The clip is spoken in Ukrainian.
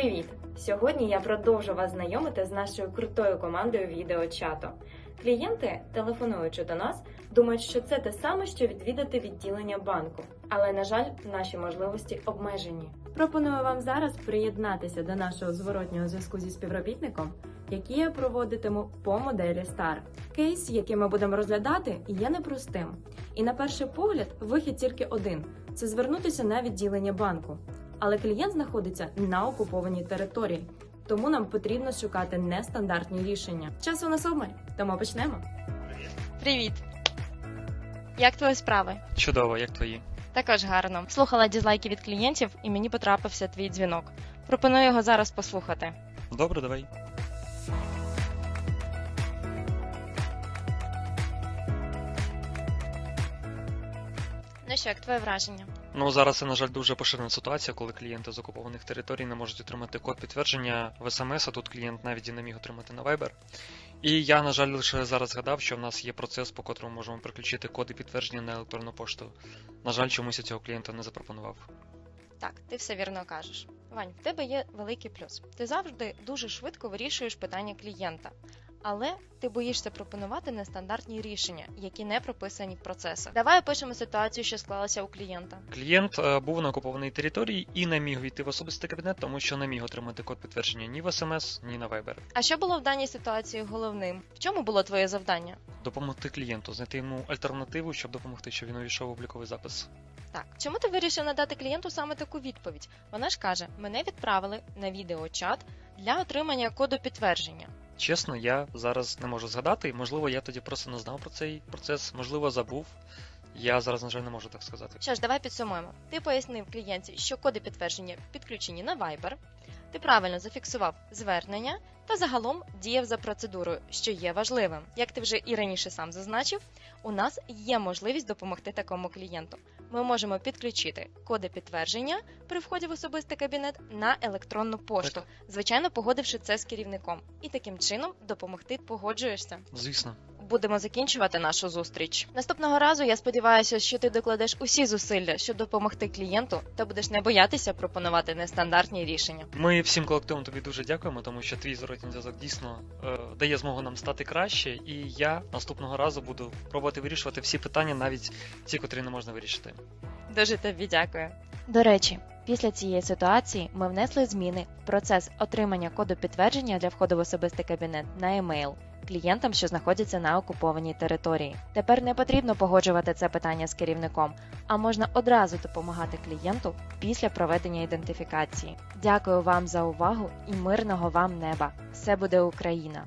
Привіт! Сьогодні я продовжу вас знайомити з нашою крутою командою відеочату. Клієнти, телефонуючи до нас, думають, що це те саме, що відвідати відділення банку. Але, на жаль, наші можливості обмежені. Пропоную вам зараз приєднатися до нашого зворотнього зв'язку зі співробітником, який я проводитиму по моделі STAR. Кейс, який ми будемо розглядати, є непростим. І на перший погляд вихід тільки один це звернутися на відділення банку. Але клієнт знаходиться на окупованій території, тому нам потрібно шукати нестандартні рішення. Часу у нас обмаль, тому почнемо. Привіт! Як твої справи? Чудово, як твої? Також гарно. Слухала дізлайки від клієнтів і мені потрапився твій дзвінок. Пропоную його зараз послухати. Добре, давай. Ну що, як твоє враження? Ну зараз це, на жаль, дуже поширена ситуація, коли клієнти з окупованих територій не можуть отримати код підтвердження в смс, а тут клієнт навіть і не міг отримати на Viber. І я, на жаль, лише зараз згадав, що в нас є процес, по котрому можемо приключити коди підтвердження на електронну пошту. На жаль, чомусь я цього клієнта не запропонував. Так, ти все вірно кажеш. Вань, в тебе є великий плюс. Ти завжди дуже швидко вирішуєш питання клієнта. Але ти боїшся пропонувати нестандартні рішення, які не прописані в процесах. Давай опишемо ситуацію, що склалася у клієнта. Клієнт е, був на окупованій території і не міг війти в особистий кабінет, тому що не міг отримати код підтвердження ні в смс, ні на Viber. А що було в даній ситуації головним? В чому було твоє завдання? Допомогти клієнту, знайти йому альтернативу, щоб допомогти, щоб він увійшов в обліковий запис. Так, чому ти вирішив надати клієнту саме таку відповідь? Вона ж каже: мене відправили на відеочат для отримання коду підтвердження. Чесно, я зараз не можу згадати. Можливо, я тоді просто не знав про цей процес, можливо, забув. Я зараз, на жаль, не можу так сказати. Що ж, давай підсумуємо. Ти пояснив клієнті, що коди підтвердження підключені на Viber. Ти правильно зафіксував звернення та загалом діяв за процедурою, що є важливим. Як ти вже і раніше сам зазначив, у нас є можливість допомогти такому клієнту. Ми можемо підключити коди підтвердження при вході в особистий кабінет на електронну пошту, звичайно, погодивши це з керівником, і таким чином допомогти погоджуєшся. Звісно, Будемо закінчувати нашу зустріч. Наступного разу я сподіваюся, що ти докладеш усі зусилля, щоб допомогти клієнту, та будеш не боятися пропонувати нестандартні рішення. ми всім колективом тобі дуже дякуємо, тому що твій зворотній зв'язок дійсно е, дає змогу нам стати краще, і я наступного разу буду пробувати вирішувати всі питання, навіть ті, котрі не можна вирішити. Дуже тобі дякую. До речі, після цієї ситуації ми внесли зміни в процес отримання коду підтвердження для входу в особистий кабінет на емейл клієнтам, що знаходяться на окупованій території. Тепер не потрібно погоджувати це питання з керівником, а можна одразу допомагати клієнту після проведення ідентифікації. Дякую вам за увагу і мирного вам неба! Все буде Україна!